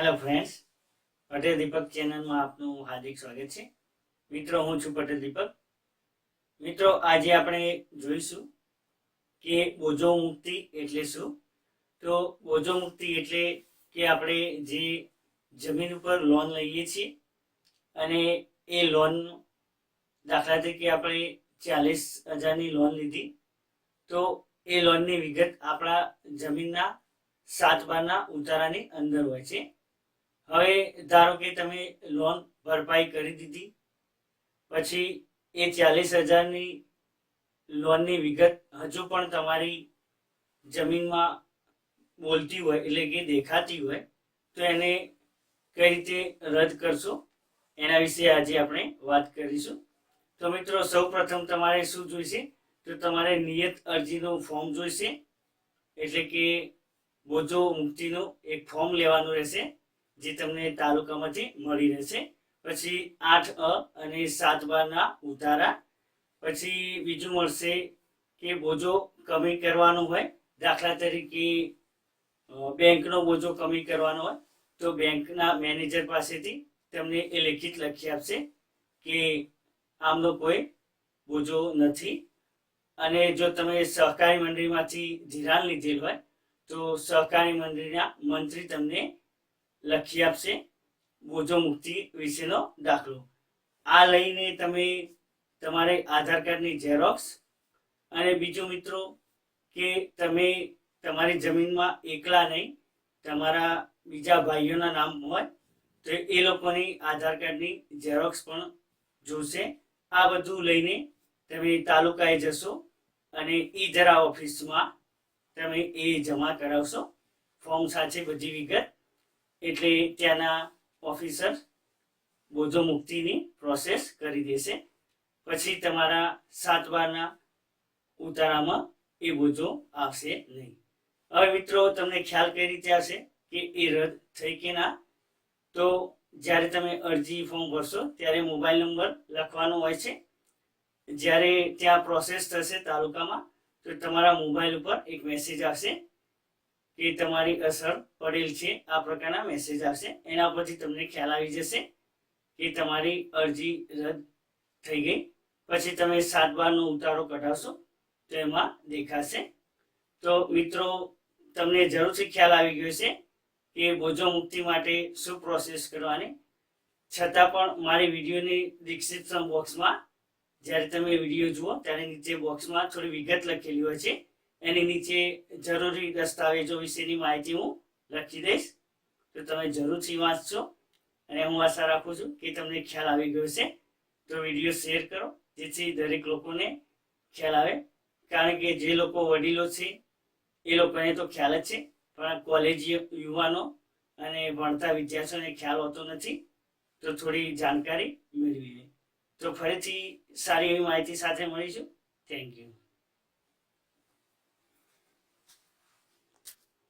Hello friends Patel દીપક ચેનલમાં આપનું હાર્દિક સ્વાગત છે. મિત્રો, હું છું પટેલ દીપક મિત્રો, આજે આપણે જોઈશું કે બોજો મુક્તિ એટલે શું? તો બોજો મુક્તિ એટલે કે આપણે જે જમીન ઉપર લોન લઈએ છીએ અને એ લોન દાખલા તરીકે આપણે ચાલીસ હજારની લોન લીધી, તો એ લોનની વિગત આપણા જમીનના સાત બારના ઉતારાની અંદર હોય છે. હવે ધારો કે તમે લોન ભરપાઈ કરી દીધી, પછી એ ચાલીસ હજારની લોનની વિગત હજુ પણ તમારી જમીનમાં બોલતી હોય એટલે કે દેખાતી હોય, તો એને કઈ રીતે રદ કરશો? એના વિશે આજે આપણે વાત કરીશું. તો મિત્રો સૌ પ્રથમ તમારે શું જોઈશે? તો તમારે નિયત અરજીનું ફોર્મ જોઈશે, એટલે કે બોજો મુક્તિનું એક ફોર્મ લેવાનું રહેશે. જે તમને તાલુકામાંથી મળી રહેશે. પછી આઠ અ અને સાત બારના ઉતારા. પછી બીજું મળશે કે બોજો કમી કરવાનો હોય. દાખલા તરીકે બેંકનો બોજો કમી કરવાનો હોય, તો બેંકના મેનેજર પાસેથી તમને એ લેખિત લખી આપશે કે આમનો કોઈ બોજો નથી. અને જો તમે સહકારી મંડળીમાંથી ધિરાણ લીધેલ હોય, તો સહકારી મંડળીના મંત્રી તમને લખી આપશે બોજો મુક્તિ વિશેનો દાખલો. આ લઈને તમે તમારે આધાર કાર્ડની ઝેરોક્સ અને બીજો મિત્રો કે તમે તમારી જમીનમાં એકલા નહીં, તમારા બીજા ભાઈઓના નામ હોય, તો એ લોકોની આધાર કાર્ડની ઝેરોક્સ પણ જોશે. આ બધું લઈને તમે તાલુકાએ જશો અને એ જરા ઓફિસમાં તમે એ જમા કરાવશો. ફોર્મ સાથે બધી વિગત એટલે ત્યાંના ઓફિસર બોજો મુક્તિની પ્રોસેસ કરી દેશે. પછી તમારા સાત બારના ઉતારામાં એ બોજો આવશે નહીં. હવે મિત્રો, તમને ખ્યાલ કઈ રીતે આવશે કે એ રદ થઈ કે ના? તો જ્યારે તમે અરજી ફોર્મ ભરશો, ત્યારે મોબાઈલ નંબર લખવાનો હોય છે. જ્યારે ત્યાં પ્રોસેસ થશે તાલુકામાં, તો તમારા મોબાઈલ ઉપર એક મેસેજ આવશે. કે તમારી અસર પડેલ છે, આ પ્રકારના મેસેજ આવશે. એના પરથી તમને ખ્યાલ આવી જશે કે તમારી અરજી રદ થઈ ગઈ. પછી તમે સાત બારનો ઉતારો કઢાવશો તો એમાં દેખાશે. તો મિત્રો, તમને જરૂરથી ખ્યાલ આવી ગયો છે કે બોજો મુક્તિ માટે શું પ્રોસેસ કરવાની. છતાં પણ મારી વિડીયોની ડિસ્ક્રિપ્શન બોક્સમાં જ્યારે તમે વીડિયો જુઓ, ત્યારે નીચે બોક્સમાં થોડી વિગત લખેલી હોય છે. એની નીચે જરૂરી દસ્તાવેજો વિશેની માહિતી હું લખી દઈશ. તો તમે જરૂરથી વાંચશો અને હું આશા રાખું છું કે તમને ખ્યાલ આવી ગયો છે તો વીડિયો શેર કરો, જેથી દરેક લોકોને ખ્યાલ આવે. કારણ કે જે લોકો વડીલો છે, એ લોકોને તો ખ્યાલ જ છે. પણ કોલેજ યુવાનો અને ભણતા વિદ્યાર્થીઓને ખ્યાલ હોતો નથી. તો થોડી જાણકારી મેળવી તો ફરીથી સારી એવી માહિતી સાથે મળીશું. Thank you